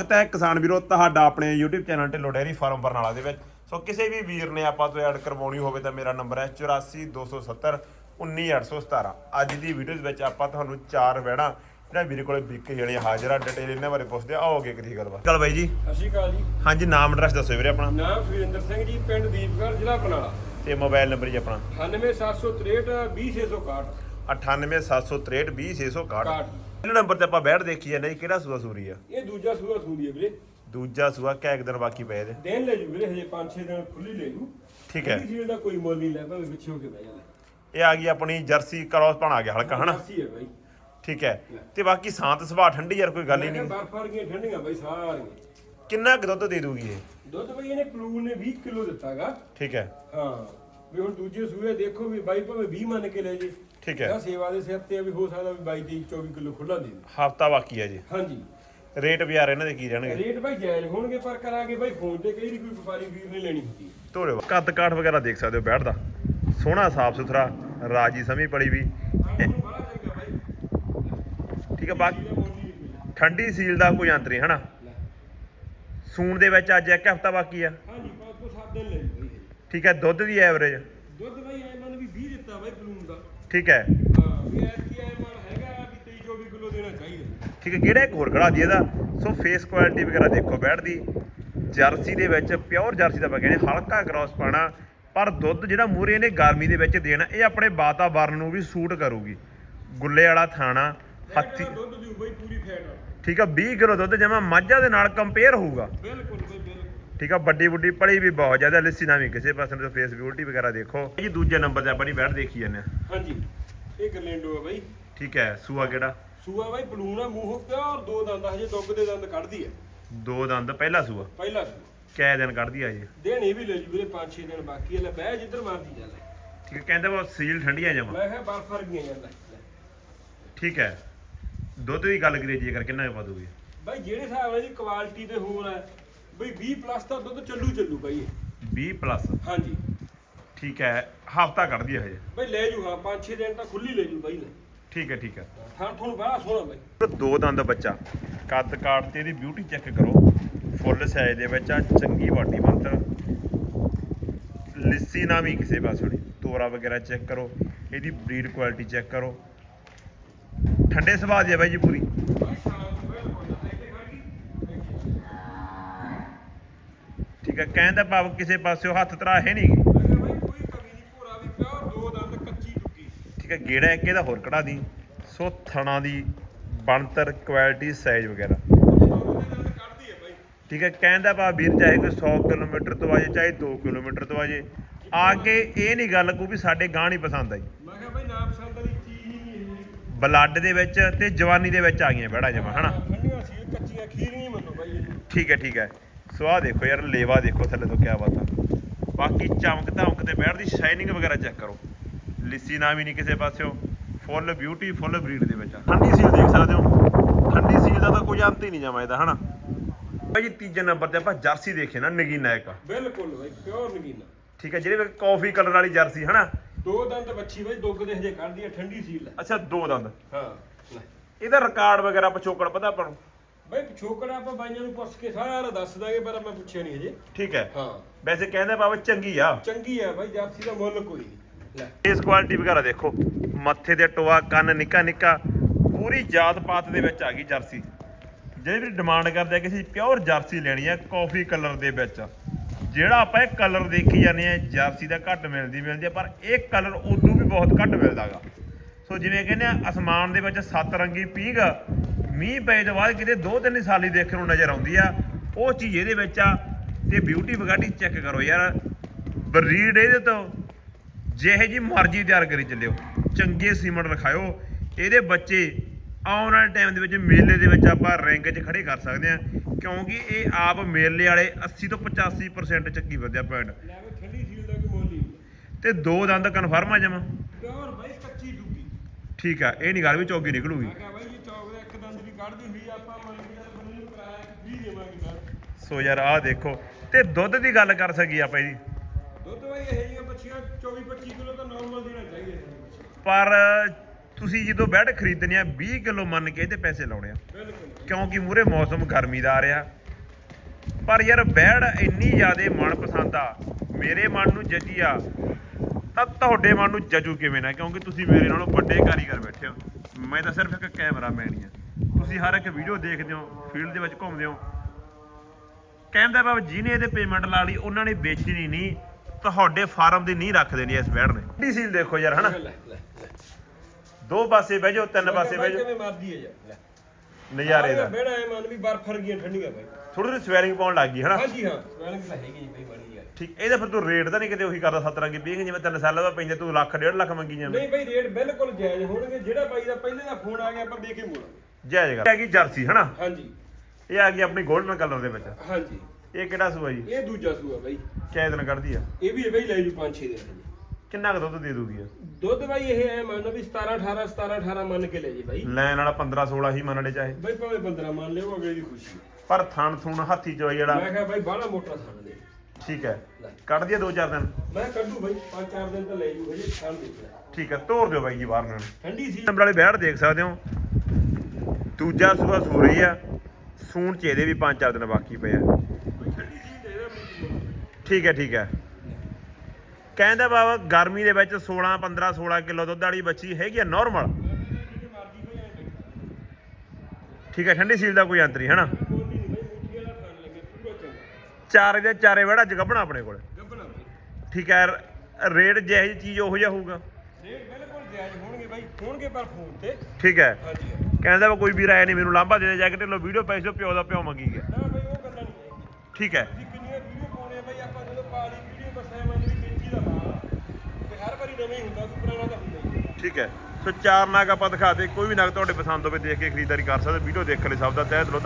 ਸਵਾਗਤ ਹੈ ਕਿਸਾਨ ਵੀਰੋ ਤੁਹਾਡਾ ਆਪਣੇ YouTube channel Dhillon dairy farm Barnala ਦੇ ਵਿੱਚ। ਸੋ ਕਿਸੇ ਵੀ ਵੀਰ ਨੇ ਆਪਾਂ ਤੋਂ ਐਡ ਕਰਵਾਉਣੀ ਹੋਵੇ ਤਾਂ ਮੇਰਾ ਨੰਬਰ ਹੈ 8427 19817 ਅੱਜ ਦੀ ਵੀਡੀਓ ਦੇ ਵਿੱਚ ਆਪਾਂ ਤੁਹਾਨੂੰ ਚਾਰ ਵਹਿਣਾ ਜਿਹੜਾ ਵੀਰੇ ਕੋਲੇ ਵਿਕ ਜਿਹੜੀਆਂ ਹਾਜ਼ਰ ਆ ਡਿਟੇਲ ਇਹਨਾਂ ਬਾਰੇ ਪੁੱਛਦੇ ਆ। ਆਓਗੇ ਕਿਹਦੀ ਗੱਲਬਾਤ ਚਲ ਬਾਈ ਜੀ। ਸਤਿ ਸ਼੍ਰੀ ਅਕਾਲ ਜੀ। ਹਾਂਜੀ ਨਾਮ ਐਡਰੈਸ ਦੱਸੋ ਵੀਰੇ ਆਪਣਾ। ਨਾਮ ਸੁਰਿੰਦਰ ਸਿੰਘ ਜੀ ਪਿੰਡ ਦੀਪਗੜ੍ਹ ਜ਼ਿਲ੍ਹਾ ਬਰਨਾਲਾ। ਤੇ ਮੋਬਾਈਲ ਨੰਬਰ ਜੀ ਆਪਣਾ। 98763 20661 98763 20661 61 ਇਹਨਾਂ ਨੰਬਰ ਤੇ ਆਪਾਂ ਬੈਠ ਦੇਖੀ ਜਾਂਦੇ ਜੀ? ਕਿਹੜਾ ਸੂਆ ਸੂਰੀ ਆ? ਇਹ ਦੂਜਾ ਸੂਆ ਸੂਦੀ ਹੈ ਵੀਰੇ। ਦੂਜਾ ਸੂਆ ਕਿਆ ਇੱਕ ਦਿਨ ਬਾਕੀ ਪਏ ਇਹਦੇ ਦਿਨ ਲੈ ਜੂ ਵੀਰੇ ਹਜੇ 5-6 ਦਿਨ ਖੁੱਲੀ ਲੈ ਜੂ। ਠੀਕ ਹੈ। ਕਿਸੇ ਦਾ ਕੋਈ ਮੁੱਲ ਨਹੀਂ ਲੈ ਭਾਵੇਂ ਪਿੱਛੇ ਹੋ ਕੇ ਬਹਿ ਜਾਵੇ। ਇਹ ਆ ਗਈ ਆਪਣੀ ਜਰਸੀ ਕ੍ਰਾਸ ਬਣ ਆ ਗਿਆ ਹਲਕਾ ਹਨਾ? ਅੱਸੀ ਹੈ ਬਾਈ। ਠੀਕ ਹੈ। ਤੇ ਬਾਕੀ ਸ਼ਾਂਤ ਸੁਭਾਅ ਠੰਡੀ ਯਾਰ ਕੋਈ ਗੱਲ ਹੀ ਨਹੀਂ। ਬਰਫ ਵਰਗੀਆਂ ਠੰਡੀਆਂ ਬਾਈ ਸਾਰੀਆਂ। ਕਿੰਨਾ ਕੁ ਦੁੱਧ ਦੇ ਦੂਗੀ ਇਹ? ਦੁੱਧ ਬਾਈ ਇਹਨੇ ਪਲੂਨ ਨੇ 20 ਕਿਲੋ ਦਿੱਤਾਗਾ। ਠੀਕ ਹੈ। ਹਾਂ। ਵੀ ਹੁਣ ਦੂਜੇ ਸੂਏ ਦੇਖੋ ਵੀ ਬਾਈ ਭਾਵੇਂ 20 ਮੰਨ ਕੇ ਲੈ ਜੇ। ਠੀਕ ਹੈ। ਸੇਵਾ ਦੇ ਸਿਰ ਤੇ ਆ ਵੀ ਹੋ ਸਕਦਾ ਵੀ 22 23 24 ਕਿਲੋ ਖੁੱਲਾ ਦੇ ਦੇ ਹਫਤਾ ਬਾਕੀ ਹੈ ਜੀ। ਹਾਂਜੀ। ਰੇਟ ਵੀ ਯਾਰ ਇਹਨਾਂ ਦੇ ਕੀ ਰਹਿਣਗੇ? ਰੇਟ ਭਾਈ ਜਾਇਜ਼ ਹੋਣਗੇ ਪਰ ਕਰਾਂਗੇ ਭਾਈ ਫੋਨ ਤੇ ਕਈ ਕੋਈ ਵਪਾਰੀ ਵੀਰ ਨੇ ਲੈਣੀ ਹੁੰਦੀ। ਧੋਲੇ ਕੱਦ ਕਾਠ ਵਗੈਰਾ ਦੇਖ ਸਕਦੇ ਹੋ ਬੈਠ ਦਾ। ਸੋਹਣਾ ਸਾਫ਼ ਸੁਥਰਾ ਰਾਜੀ ਸਮੀ ਪੜੀ ਵੀ। ਭਾਈ ਠੀਕ ਹੈ ਬਾਕੀ ਇਹਦਾ ਮੁੱਲ ਹੀ ਨਹੀਂ ਕੋਈ। ਠੰਡੀ ਸੀਲ ਦਾ ਕੋਈ ਅੰਤ ਨਹੀਂ ਹਨਾ? ਸੂਣ ਦੇ ਵਿੱਚ ਅੱਜ ਇੱਕ ਹਫਤਾ ਬਾਕੀ ਆ। ਹਾਂਜੀ ਪੰਜ ਤੋਂ ਸੱਤ ਦਿਨ ਲੈ ਜੀ ਭਾਈ ਠੀਕ ਹੈ ਦੁੱਧ ਦੀ ਐਵਰੇਜ ਦੁੱਧ ਭਾਈ ਇਹਨਾਂ ਨੇ ਵੀ 20 ਦਿੱਤਾ ਭਾਈ ਬਲੂਨ ਦਾ। ਠੀਕ ਹੈ। ਹਾਂ ਵੀ ਐਸੀ ਐ ਮਾਲ ਹੈਗਾ ਵੀ 23 24 ਕਿਲੋ ਦੇਣਾ ਚਾਹੀਦਾ। ਠੀਕ ਹੈ ਕਿਹੜਾ ਇੱਕ ਹੋਰ ਖੜਾ ਦੀ ਇਹਦਾ? ਸੋ ਫੇਸ ਕੁਆਲਿਟੀ ਵਗੈਰਾ ਦੇਖੋ ਬੈਠ ਦੀ। ਜਰਸੀ ਦੇ ਵਿੱਚ ਪਿਓਰ ਜਰਸੀ ਦਾ ਬਗਿਆ ਨੇ ਹਲਕਾ ਕ੍ਰਾਸ ਪਾਣਾ ਪਰ ਦੁੱਧ ਜਿਹੜਾ ਮੂਰੇ ਇਹਨੇ ਗਰਮੀ ਦੇ ਵਿੱਚ ਦੇਣਾ ਇਹ ਆਪਣੇ ਵਾਤਾਵਰਨ ਨੂੰ ਵੀ ਸੂਟ ਕਰੂਗੀ। ਗੁੱਲੇ ਵਾਲਾ ਥਾਣਾ ਹੱਥੀ ਦੁੱਧ ਦੀ ਭਾਈ ਪੂਰੀ ਫੈਟ ਠੀਕ ਆ 20 ਕਿਲੋ ਦੁੱਧ ਜਮਾ ਮੱਝਾਂ ਦੇ ਨਾਲ ਕੰਪੇਅਰ ਹੋਊਗਾ। ਬਿਲਕੁਲ। ਠੀਕ ਆ ਵੱਡੀ ਵੱਡੀ ਪੜੀ ਵੀ ਬਹੁਤ ਜ਼ਿਆਦਾ ਲਿੱਸੀ ਨਾ ਵੀ ਕਿਸੇ ਪਾਸੇ ਤੋਂ ਫੇਸ ਬਿਊਟੀ ਵਗੈਰਾ ਦੇਖੋ। ਇਹ ਜੀ ਦੂਜੇ ਨੰਬਰ ਤੇ ਆਪਾਂ ਨਹੀਂ ਬੈਠ ਦੇਖੀ ਜਾਂਦੇ ਆ। ਹਾਂਜੀ ਇਹ ਗਰਲੈਂਡੋ ਆ ਭਾਈ ਠੀਕ ਹੈ ਸੂਆ ਕਿਹੜਾ? ਸੂਆ ਭਾਈ ਬਲੂਨ ਆ ਮੂੰਹੋਂ ਪਿਓਰ ਦੋ ਦੰਦ ਹਜੇ ਦੁੱਗ ਦੇ ਦੰਦ ਕੱਢਦੀ ਹੈ ਦੋ ਦੰਦ ਪਹਿਲਾ ਸੂਆ? ਪਹਿਲਾ ਸੂਆ। ਕੈ ਦਿਨ ਕੱਢਦੀ ਆ ਜੀ ਦੇਣੀ ਵੀ ਲੈ ਜੂ ਵੀਰੇ 5-6 ਦਿਨ ਬਾਕੀ ਹੈ ਲੈ ਬਹਿ ਜਿੱਧਰ ਮਰਦੀ ਚੱਲ ਠੀਕ ਹੈ ਕਹਿੰਦੇ ਉਹ ਸੀਲ ਠੰਡੀਆਂ ਜਮਾ। ਮੈਂ ਕਿਹਾ ਬਰਫ ਵਰਗੀਆਂ ਜਾਂਦਾ ਠੀਕ ਹੈ ਦੁੱਧ ਦੀ ਗੱਲ ਕਰੀਏ ਜੇਕਰ ਕਿੰਨਾ ਪਾ ਦੂਗੀ ਬਾਈ ਜਿਹੜੇ ਹਿਸਾਬ ਨਾਲ ਦੀ ਕੁਆਲਿਟੀ ਤੇ ਹੋਰ ਹੈ ਬਈ 20 ਪਲੱਸ ਤਾਂ ਦੁੱਧ ਚੱਲੂ ਚੱਲੂ ਬਾਈ ਇਹ। 20 ਪਲੱਸ ਹਾਂਜੀ। ਠੀਕ ਹੈ ਹਫਤਾ ਕੱਢਦੀ ਹੈ ਹਜੇ। ਬਈ ਲੈ ਜੂ ਹਾਂ 5-6 ਦਿਨ ਤਾਂ ਖੁੱਲੀ ਲੈ ਜੂ ਬਾਈ ਲੈ। ਠੀਕ ਹੈ ਠੀਕ ਹੈ। ਥਾਂ ਤੁਹਾਨੂੰ ਬੜਾ ਸੋਹਣਾ ਬਾਈ। ਦੋ ਦੰਦ ਬੱਚਾ। ਕੱਦ ਕਾਟ ਤੇ ਇਹਦੀ ਬਿਊਟੀ ਚੈੱਕ ਕਰੋ। ਫੁੱਲ ਸਾਈਜ਼ ਦੇ ਵਿੱਚ ਆ ਚੰਗੀ ਬਾਡੀ ਮੰਤਰ। ਲਿੱਸੀ ਨਾ ਵੀ ਕਿਸੇ ਪਾਸੇ ਨਹੀਂ ਤੋਰਾ ਵਗੈਰਾ ਚੈੱਕ ਕਰੋ। ਇਹਦੀ ਬਰੀਡ ਕੁਆਲਿਟੀ ਚੈੱਕ ਕਰੋ। ਠੰਡੇ ਸੁਭਾਅ ਦੀ ਹੈ ਬਾਈ ਜੀ ਪੂਰੀ ਬਾਈ ਸਾਲ ਤੋਂ ਬਿਲਕੁਲ ਇੱਥੇ ਖੜ ਗਈ ਠੀਕ ਹੈ ਕਹਿਣ ਦਾ ਭਾਵ ਕਿਸੇ ਪਾਸਿਓ ਹੱਥ ਤਰਾ ਹੈ ਨਹੀਂ। ਠੀਕ ਹੈ ਗੇੜਾ ਇੱਕ ਇਹਦਾ ਹੋਰ ਕਢਾ ਦੀ। ਸੋ ਥਣਾ ਦੀ ਬਣਤਰ ਕੁਆਲਿਟੀ ਸਾਈਜ਼ ਵਗੈਰਾ। ਠੀਕ ਹੈ ਕਹਿਣ ਦਾ ਭਾਵ ਵੀਰ ਚਾਹੇ ਕੋਈ 100 ਕਿਲੋਮੀਟਰ ਤੋਂ ਆਜੇ ਚਾਹੇ 2 ਕਿਲੋਮੀਟਰ ਤੋਂ ਆਜੇ ਆ ਕੇ ਇਹ ਨਹੀਂ ਗੱਲ ਕੋ ਵੀ ਸਾਡੇ ਗਾਂ ਨਹੀਂ ਪਸੰਦ ਆਈ। ਮੈਂ ਕਿਹਾ ਬਾਈ ਨਾ ਪਸੰਦ ਵਾਲੀ ਚੀਜ਼ ਹੀ ਨਹੀਂ ਇਹ ਬਲੱਡ ਦੇ ਵਿੱਚ ਤੇ ਜਵਾਨੀ ਦੇ ਵਿੱਚ ਆ ਗਈਆਂ ਬੜਾ ਜਮਾ ਹਨਾ? ਕੱਚੀਆਂ ਖੀਰ ਨਹੀਂ ਮੰਨੋ। ਠੀਕ ਹੈ ਠੀਕ ਹੈ। ਸੋ ਦੇਖੋ ਯਾਰ ਲੇਵਾ ਦੇਖੋ ਥੱਲੇ ਤੋਂ ਕਿਆ ਬਾਤ। ਆ ਬਾਕੀ ਚਮਕ ਧਮਕ ਤੇ ਬੈਠ ਦੀ ਸ਼ਾਈਨਿੰਗ ਵਗੈਰਾ ਚੈੱਕ ਕਰੋ। ਲਿੱਸੀ ਨਾ ਵੀ ਨਹੀਂ ਕਿਸੇ ਪਾਸਿਓ। ਫੁੱਲ ਬਿਊਟੀ ਫੁੱਲ ਬਰੀਡ ਦੇ ਵਿੱਚ ਆ। ਠੰਡੀ ਸੀਲ ਦੇਖ ਸਕਦੇ ਹੋ। ਠੰਡੀ ਸੀਲ ਦਾ ਤਾਂ ਕੋਈ ਅੰਤ ਹੀ ਨਹੀਂ ਜਮਾ ਇਹਦਾ ਹਨਾ? ਭਾਈ ਜੀ ਤੀਜੇ ਨੰਬਰ ਤੇ ਆਪਾਂ ਜਰਸੀ ਦੇਖੇ ਨਾ ਨਗੀਨਾ ਇੱਕ। ਬਿਲਕੁਲ ਬਾਈ ਪਿਓਰ ਨਗੀਨਾ। ਠੀਕ ਹੈ ਜਿਹੜੇ ਕਾਫੀ ਕਲਰ ਵਾਲੀ ਜਰਸੀ ਹਨਾ? ਦੋ ਦੰਦ ਬੱਚੀ ਬਾਈ ਦੁੱਗ ਦੇ ਹਜੇ ਕੱਢਦੀ ਹੈ ਠੰਡੀ ਸੀਲ ਅੱਛਾ ਦੋ ਦੰਦ। ਹਾਂ ਇਹਦਾ ਰਿਕਾਰਡ ਵਗੈਰਾ ਪਛੋਕੜ ਪਤਾ ਆਪਾਂ ਨੂੰ? ਬਾਈ ਪਿਛੋਕੜਾ ਆਪਾਂ ਬਾਈਆਂ ਨੂੰ ਪੁੱਛ ਕੇ ਸਾਰਾ ਦੱਸ ਦਾਂਗੇ ਪਰ ਮੈਂ ਪੁੱਛਿਆ ਨਹੀਂ ਹਜੇ। ਠੀਕ ਹੈ। ਹਾਂ। ਵੈਸੇ ਕਹਿੰਦੇ ਬਾਬਾ ਚੰਗੀ ਆ। ਚੰਗੀ ਹੈ ਬਾਈ ਜਰਸੀ ਦਾ ਮੁੱਲ ਕੋਈ ਨਹੀਂ। ਲੈ। ਇਸ ਕੁਆਲਿਟੀ ਵਗੈਰਾ ਦੇਖੋ। ਮੱਥੇ ਤੇ ਟੋਆ ਕੰਨ ਨਿੱਕਾ ਨਿੱਕਾ ਪੂਰੀ ਜਾਤ ਪਾਤ ਦੇ ਵਿੱਚ ਆ ਗਈ ਜਰਸੀ। ਜਿਹੜੇ ਵੀ ਡਿਮਾਂਡ ਕਰਦੇ ਆ ਕਿਸੇ ਪਿਓਰ ਜਰਸੀ ਲੈਣੀ ਆ ਕਾਫੀ ਕਲਰ ਦੇ ਵਿੱਚ। ਜਿਹੜਾ ਆਪਾਂ ਇਹ ਕਲਰ ਦੇਖੀ ਜਾਂਦੇ ਆ ਜਰਸੀ ਦਾ ਘੱਟ ਮਿਲਦੀ ਮਿਲਦੀ ਆ ਪਰ ਇਹ ਕਲਰ ਉਦੋਂ ਵੀ ਬਹੁਤ ਘੱਟ ਮਿਲਦਾਗਾ ਸੋ ਜਿਵੇਂ ਕਹਿੰਦੇ ਆ ਅਸਮਾਨ ਦੇ ਵਿੱਚ ਸੱਤ ਰੰਗੀ ਪੀਂਘ ਮੀਂਹ ਪਏ ਤੋਂ ਬਾਅਦ ਕਿਤੇ ਦੋ ਤਿੰਨ ਸਾਲੀ ਦੇਖਣ ਨੂੰ ਨਜ਼ਰ ਆਉਂਦੀ ਆ। ਉਹ ਚੀਜ਼ ਇਹਦੇ ਵਿੱਚ ਆ ਤੇ ਬਿਊਟੀ ਵਗਾਟੀ ਚੈੱਕ ਕਰੋ ਯਾਰ। ਬਰੀਡ ਇਹਦੇ ਤੋਂ। ਜਿਹੇ ਜੀ ਮਰਜ਼ੀ ਤਿਆਰ ਕਰੀ ਚੱਲਿਓ। ਚੰਗੇ ਸੀਮੈਂਟ ਰਖਾਇਓ। ਇਹਦੇ ਬੱਚੇ ਆਉਣ ਵਾਲੇ ਟਾਈਮ ਦੇ ਵਿੱਚ ਮੇਲੇ ਦੇ ਵਿੱਚ ਆਪਾਂ ਰੈਂਕ 'ਚ ਖੜੇ ਕਰ ਸਕਦੇ ਆ। ਕਿਉਂਕਿ ਇਹ ਆਪ ਮੇਲੇ ਵਾਲੇ 80 ਤੋਂ 85% ਚੱਕੀ ਵਧਿਆ ਪੁਆਇੰਟ ਤੇ ਦੋ ਦੰਦ ਕਨਫਰਮ ਆ ਜਮਾ। ਪਿਓਰ ਬਾਈ ਕੱਚੀ ਡੁੱਗੀ ਠੀਕ ਆ ਇਹ ਨਹੀਂ ਗੱਲ ਵੀ ਚੌਗੀ ਨਿਕਲੂਗੀ। ਮੈਂ ਕਿਹਾ ਬਾਈ ਇਹ ਚੌਕ ਦਾ ਇੱਕ ਦੰਦ ਵੀ ਕੱਢਦੀ ਹੁੰਦੀ ਆ, ਆਪਾਂ ਮੰਨ ਕੇ ਚੱਲ ਬੰਦੇ ਨੂੰ ਕਿਰਾਇਆ 20 ਦੇਵਾਂਗੇ ਨਾਲ ਸੋ ਯਾਰ ਆਹ ਦੇਖੋ। ਤੇ ਦੁੱਧ ਦੀ ਗੱਲ ਕਰ ਸਕੀ ਆਪਾਂ ਇਹਦੀ ਦੁੱਧ ਬਾਈ ਇਹ ਜਿਹੀਆਂ ਬੱਚੀਆਂ 24 25 ਕਿਲੋ ਤਾਂ ਨਾਰਮਲ ਦੇਣਾ ਚਾਹੀਦਾ। ਪਰ ਤੁਸੀਂ ਜਦੋਂ ਬੈਡ ਖਰੀਦਣੀ ਆ 20 ਕਿਲੋ ਮੰਨ ਕੇ ਇਹਦੇ ਪੈਸੇ ਲਾਉਣੇ ਆ। ਕਿਉਂਕਿ ਮੂਰੇ ਮੌਸਮ ਗਰਮੀ ਦਾ ਆ ਰਿਹਾ। ਪਰ ਯਾਰ ਬੈੜ ਇੰਨੀ ਜ਼ਿਆਦੇ ਮਨ ਪਸੰਦ ਆ ਮੇਰੇ ਮਨ ਨੂੰ ਜੱਜੀ ਆ ਤਾਂ ਤੁਹਾਡੇ ਮਨ ਨੂੰ ਜਜੂ ਕਿਵੇਂ ਨਾ ਕਿਉਂਕਿ ਤੁਸੀਂ ਮੇਰੇ ਨਾਲੋਂ ਵੱਡੇ ਕਾਰੀਗਰ ਬੈਠੇ ਹੋ। ਮੈਂ ਤਾਂ ਸਿਰਫ ਇੱਕ ਕੈਮਰਾਮੈਨ ਹੀ ਆ। ਤੁਸੀਂ ਹਰ ਇੱਕ ਵੀਡੀਓ ਦੇਖਦੇ ਹੋ ਫੀਲਡ ਦੇ ਵਿੱਚ ਘੁੰਮਦੇ ਹੋ। ਕਹਿੰਦਾ ਬਾਬ ਜਿਹਨੇ ਇਹਦੇ ਪੇਮੈਂਟ ਲਾ ਲਈ ਉਹਨਾਂ ਨੇ ਵੇਚਣੀ ਨਹੀਂ ਤੁਹਾਡੇ ਫਾਰਮ ਦੀ ਨਹੀਂ ਰੱਖ ਦੇਣੀ ਇਸ ਬੈੜ ਨੇ। ਡੀ ਸੀਲ ਦੇਖੋ ਯਾਰ ਹਨਾ? ਦੋ ਪਾਸੇ ਬਹਿ ਜਾਓ ਤਿੰਨ ਪਾਸੇ ਬਹਿ ਜਾਓ। ਕਿਵੇਂ ਮਰਦੀ ਹੈ ਯਾਰ ਨਜ਼ਾਰੇ ਦਾ। ਬੇੜਾ ਐ ਮਨ ਵੀ ਬਰਫ ਵਰਗੀਆਂ ਠੰਡੀਆਂ ਬਾਈ ਥੋੜੀ ਜਿਹੀ ਸਵੈਲਿੰਗ ਪਾਉਣ ਲੱਗ ਗਈ ਹਨਾ? ਹਾਂਜੀ ਹਾਂ ਸਵੈਲਿੰਗ ਤਾਂ ਹੈਗੀ ਜੀ ਬਾਈ ਬਣੀ ਯਾਰ ਠੀਕ ਇਹਦਾ ਫਿਰ ਤੂੰ ਰੇਟ ਤਾਂ ਨਹੀਂ ਕਿਤੇ ਉਹੀ ਕਰਦਾ 70 ਕੀ 20 ਜਿਵੇਂ ਤਿੰਨ ਸਾਲਾਂ ਦਾ ਪੈਂਦੇ ਤੂੰ ਲੱਖ ਡੇਢ ਲੱਖ ਮੰਗੀ ਜਾਂਦੇ। ਨਹੀਂ ਬਾਈ ਰੇਟ ਬਿਲਕੁਲ ਜਾਇਜ਼ ਹੋਣਗੇ ਜਿਹੜਾ ਬਾਈ ਦਾ ਪਹਿਲੇ ਦਾ ਫੋਨ ਆ ਗਿਆ ਆਪਾਂ ਦੇ ਕੇ ਮੋੜਾਂਗੇ। ਜਾਇਜ਼ ਹੈਗੀ ਜਰਸੀ ਹਨਾ? ਹਾਂਜੀ। ਇਹ ਆ ਗਈ ਆਪਣੀ 골ਡਨ ਕਲਰ ਦੇ ਵਿੱਚ। ਹਾਂਜੀ। ਇਹ ਕਿਹੜਾ ਸੂਆ ਜੀ? ਇਹ ਦੂਜਾ ਸੂਆ ਬਾਈ। ਕਿਆ ਦਿਨ ਕੱਢਦੀ ਆ। ਇਹ ਵੀ ਬਾਈ ਲੈ ਜੂ 5-6 ਦਿਨ ਕਿੰਨਾ ਕੁ ਦੁੱਧ ਦੇ ਦੂਗੀ ਆ ਦੁੱਧ ਬਾਈ ਇਹ ਐ ਮੰਨ ਲਓ ਵੀ 17 18 17 18 ਮੰਨ ਕੇ ਲੈ ਜੀ ਬਾਈ। ਲੈਣ ਵਾਲਾ 15 16 ਹੀ ਮੰਨਣੇ ਚਾਹੇ। ਬਾਈ ਭਾਵੇਂ 15 ਮੰਨ ਲਿਓ ਅਗਲੇ ਦੀ ਖੁਸ਼ੀ ਪਰ ਥਣ ਥੁਣ ਹੱਥੀ ਚੋਈ ਜਿਹੜਾ ਮੈਂ ਕਿਹਾ ਬਾਈ ਬਾਹਲਾ ਮੋਟਾ ਥਾਣ ਦੇ। ਠੀਕ ਹੈ। ਕੱਢਦੀ ਆ ਦੋ ਚਾਰ ਦਿਨ। ਮੈਂ ਕੱਢੂ ਬਾਈ 5-4 ਦਿਨ ਤਾਂ ਲੈ ਜੂ ਹਜੇ ਖਾਣ ਦੇਖ ਲੈ ਠੀਕ ਹੈ ਤੋਰ ਦਿਓ ਬਾਈ ਜੀ ਬਾਹਰ ਨਾਲ ਠੰਡੀ ਸੀ। ਨੰਬਰ ਵਾਲੇ ਬੈੜ ਦੇਖ ਸਕਦੇ ਹੋ। ਦੂਜਾ ਸੂਆ ਸੂ ਰਹੀ ਆ। ਸੂਣ ਚ ਇਹਦੇ ਵੀ ਪੰਜ ਚਾਰ ਦਿਨ ਬਾਕੀ ਪਏ ਆ। ਠੀਕ ਹੈ ਠੀਕ ਹੈ। ਕਹਿੰਦਾ ਬਾਬਾ ਗਰਮੀ ਦੇ ਵਿੱਚ 16 15 16 ਕਿਲੋ ਦੁੱਧ ਵਾਲੀ ਬੱਚੀ ਹੈਗੀ ਆ ਨਾਰਮਲ ਠੀਕ ਹੈ ਠੰਡੀ ਸੀਲ ਦਾ ਕੋਈ ਅੰਤਰ ਹਨਾ? ਚਾਰੇ ਦੇ ਚਾਰੇ ਵੜਾ ਜਗਬਣਾ ਆਪਣੇ ਕੋਲ। ਠੀਕ ਹੈ ਰੇਟ ਜਿਹੀ ਜਿਹੀ ਚੀਜ਼ ਉਹੋ ਜਿਹਾ ਹੋਊਗਾ। ਰੇਟ ਬਿਲਕੁਲ ਜਾਇਜ਼ ਹੋਣਗੇ ਬਾਈ ਹੋਣਗੇ ਪਰ ਫੋਨ ਤੇ। ਠੀਕ ਹੈ। ਹਾਂਜੀ। ਕਹਿੰਦਾ ਵਾ ਕੋਈ ਵੀਰ ਆਇਆ ਨਹੀਂ ਮੈਨੂੰ ਲਾਂਭਾ ਦੇ ਦੇ ਜਾ ਕੇ ਢਿੱਲੋਂ ਵੀਡੀਓ ਪੈਸੇ ਪਿਓ ਦਾ ਪਿਓ ਮੰਗੀ ਗਿਆ। ਨਾ ਬਾਈ ਉਹ ਗੱਲਾਂ ਨਹੀਂ ਹੈਗੀਆਂ। ਠੀਕ ਹੈ। ਤੁਸੀਂ ਕਿੰਨੀਆਂ ਵੀਡੀਓ ਪਾਉਣੇ ਆ ਬਾਈ ਆਪਾਂ ਜਦੋਂ ਪਾ ਲਈ ਵੀਡੀਓ ਬਸ ਐ ਮੰਨ ਵੀ ਕੈਂਚੀ ਦਾ ਮਾਲ ਆ ਤੇ ਹਰ ਵਾਰੀ ਨਵੇਂ ਹੀ ਹੁੰਦਾ ਕੋਈ ਪੁਰਾਣਾ ਤਾਂ ਹੁੰਦਾ ਹੀ ਨਹੀਂ। ਠੀਕ ਹੈ। ਸੋ ਚਾਰ ਨਾਗ ਆਪਾਂ ਦਿਖਾਤੇ ਕੋਈ ਵੀ ਨਾਗ ਤੁਹਾਡੇ ਪਸੰਦ ਹੋਵੇ ਦੇਖ ਕੇ ਖਰੀਦਦਾਰੀ ਕਰ ਸਕਦੇ ਵੀਡੀਓ ਦੇਖਣ ਲਈ ਸਭ ਦਾ ਤਹਿ ਦਿਲੋਂ